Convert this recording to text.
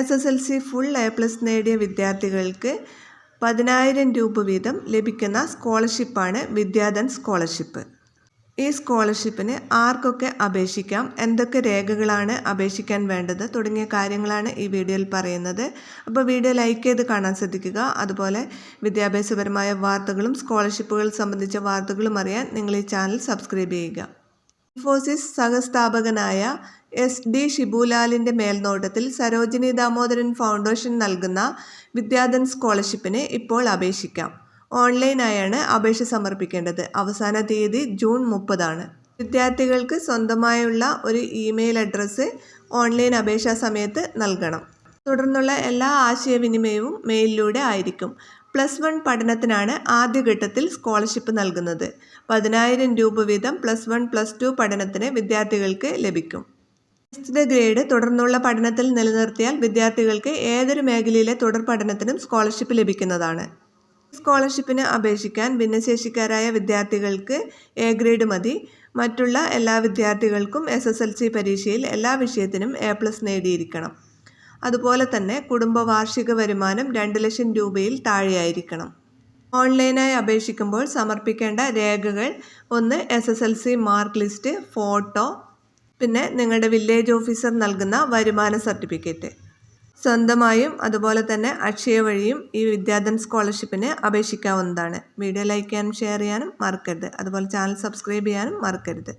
S S L C full A plus നേടിയ വിദ്യാർത്ഥികൾക്ക് പതിനായിരം രൂപ വീതം ലഭിക്കുന്ന സ്കോളർഷിപ്പാണ് വിദ്യാധൻ സ്കോളർഷിപ്പ് ഈ സ്കോളർഷിപ്പിന് ആർക്കൊക്കെ അപേക്ഷിക്കാം? എന്തൊക്കെ രേഖകളാണ് അപേക്ഷിക്കാൻ വേണ്ടത്? തുടങ്ങിയ കാര്യങ്ങളാണ് ഈ വീഡിയോയിൽ പറയുന്നത്. അപ്പോൾ വീഡിയോ ലൈക്ക് ചെയ്ത് കാണാൻ ശ്രദ്ധിക്കുക. അതുപോലെ വിദ്യാഭ്യാസപരമായ വാർത്തകളും സ്കോളർഷിപ്പുകൾ സംബന്ധിച്ച വാർത്തകളും അറിയാൻ നിങ്ങൾ ഈ ചാനൽ സബ്സ്ക്രൈബ് ചെയ്യുക. ഇൻഫോസിസ് സഹസ്ഥാപകനായ എസ് ഡി ഷിബുലാലിന്റെ മേൽനോട്ടത്തിൽ സരോജിനി ദാമോദരൻ ഫൗണ്ടേഷൻ നൽകുന്ന വിദ്യാധൻ സ്കോളർഷിപ്പിന് ഇപ്പോൾ അപേക്ഷിക്കാം. ഓൺലൈനായാണ് അപേക്ഷ സമർപ്പിക്കേണ്ടത്. അവസാന തീയതി ജൂൺ മുപ്പതാണ്. വിദ്യാർത്ഥികൾക്ക് സ്വന്തമായുള്ള ഒരു ഇമെയിൽ അഡ്രസ്സ് ഓൺലൈൻ അപേക്ഷാ സമയത്ത് നൽകണം. തുടർന്നുള്ള എല്ലാ ആശയവിനിമയവും മെയിലിലൂടെ ആയിരിക്കും. പ്ലസ് വൺ പഠനത്തിനാണ് ആദ്യഘട്ടത്തിൽ സ്കോളർഷിപ്പ് നൽകുന്നത്. പതിനായിരം രൂപ വീതം പ്ലസ് വൺ പ്ലസ് ടു പഠനത്തിന് വിദ്യാർത്ഥികൾക്ക് ലഭിക്കും. നിശ്ചിത ഗ്രേഡ് തുടർന്നുള്ള പഠനത്തിൽ നിലനിർത്തിയാൽ വിദ്യാർത്ഥികൾക്ക് ഏതൊരു മേഖലയിലെ തുടർ പഠനത്തിനും സ്കോളർഷിപ്പ് ലഭിക്കുന്നതാണ്. സ്കോളർഷിപ്പിന് അപേക്ഷിക്കാൻ ഭിന്നശേഷിക്കാരായ വിദ്യാർത്ഥികൾക്ക് എ ഗ്രേഡ് മതി. മറ്റുള്ള എല്ലാ വിദ്യാർത്ഥികൾക്കും എസ് പരീക്ഷയിൽ എല്ലാ വിഷയത്തിനും എ പ്ലസ് നേടിയിരിക്കണം. അതുപോലെ തന്നെ കുടുംബ വാർഷിക വരുമാനം രണ്ട് ലക്ഷം രൂപയിൽ താഴെയായിരിക്കണം. ഓൺലൈനായി അപേക്ഷിക്കുമ്പോൾ സമർപ്പിക്കേണ്ട രേഖകൾ ഒന്ന് S S L C mark list photo പിന്നെ നിങ്ങളുടെ വില്ലേജ് ഓഫീസർ നൽകുന്ന വരുമാന സർട്ടിഫിക്കറ്റ്. സ്വന്തമായും അതുപോലെ തന്നെ അക്ഷയ വഴിയും ഈ വിദ്യാധൻ സ്കോളർഷിപ്പിന് അപേക്ഷിക്കാവുന്നതാണ്. വീഡിയോ ലൈക്ക് ചെയ്യാനും ഷെയർ ചെയ്യാനും മറക്കരുത്. അതുപോലെ ചാനൽ സബ്സ്ക്രൈബ് ചെയ്യാനും മറക്കരുത്.